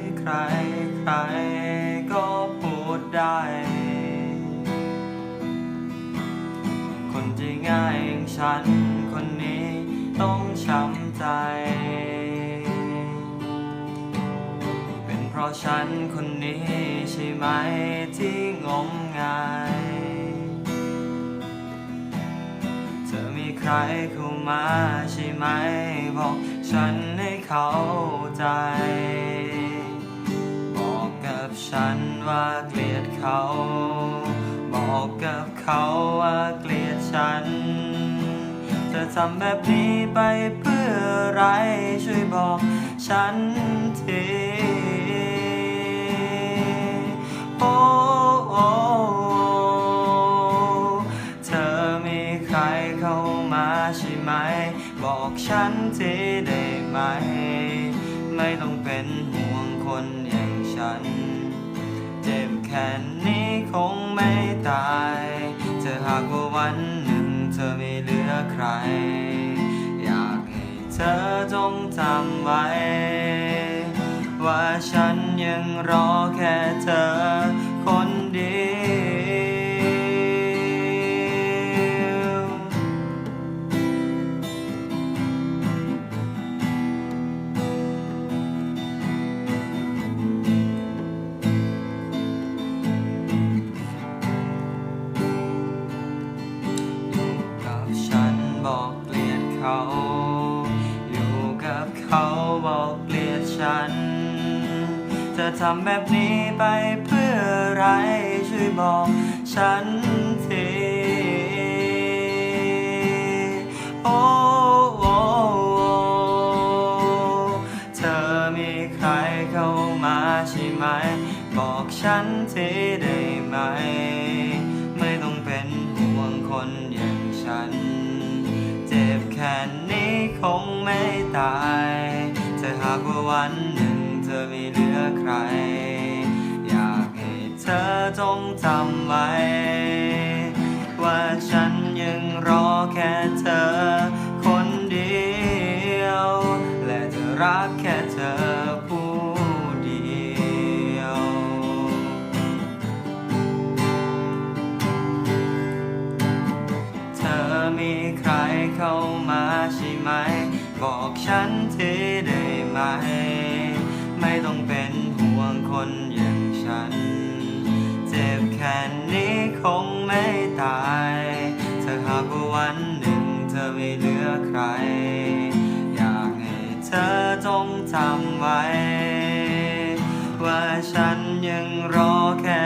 ่ใครใครก็พูดได้ คนที่ง่ายอย่างฉันคนนี้ต้องช้ำใจ เป็นเพราะฉันคนนี้ใช่ไหมที่งมงายเธอมีใครเข้ามาใช่ไหมบอกฉันให้เข้าใจ ฉันว่าเกลียดเขา บอกกับเขาว่าเกลียดฉันเธอทำแบบนี้ไปเพื่ออะไรช่วยบอกฉันทีโอ้โอเธอมีใครเข้ามาใช่ไหม บอกฉันทีได้ไหม ไม่ต้องเป็นห่วงคนอย่างฉัน แค่นี้คงไม่ตาย เธอหากว่าวันหนึ่งเธอไม่เหลือใคร อยากให้เธอจงจำไว้ ว่าฉันยังรอแค่เธอ เขา อยู่กับเขาบอกเกลียดฉัน จะทำแบบนี้ไปเพื่ออะไรช่วยบอกฉันทีโอ้โอ้เธอมีใครเข้ามาใช่ไหม บอกฉันทีได้ไหม ไม่ต้องเป็นห่วงคนอย่างฉัน ค่นี้คงไม่ตายจะหากว่าวันหนึ่งเธอไม่เหลือใคร อยากให้เธอจงจำไว้ ว่าฉันยังรอแค่เธอ คนเดียว และจะรักแค่ ไหม บอกฉันทีได้ไหม ไม่ต้องเป็นห่วงคนอย่างฉัน เจ็บแค่นี้คงไม่ตายถ้าหากว่าวันหนึ่งเธอไม่เหลือใคร อยากให้เธอจงจำไว้ ว่าฉันยังรอแค่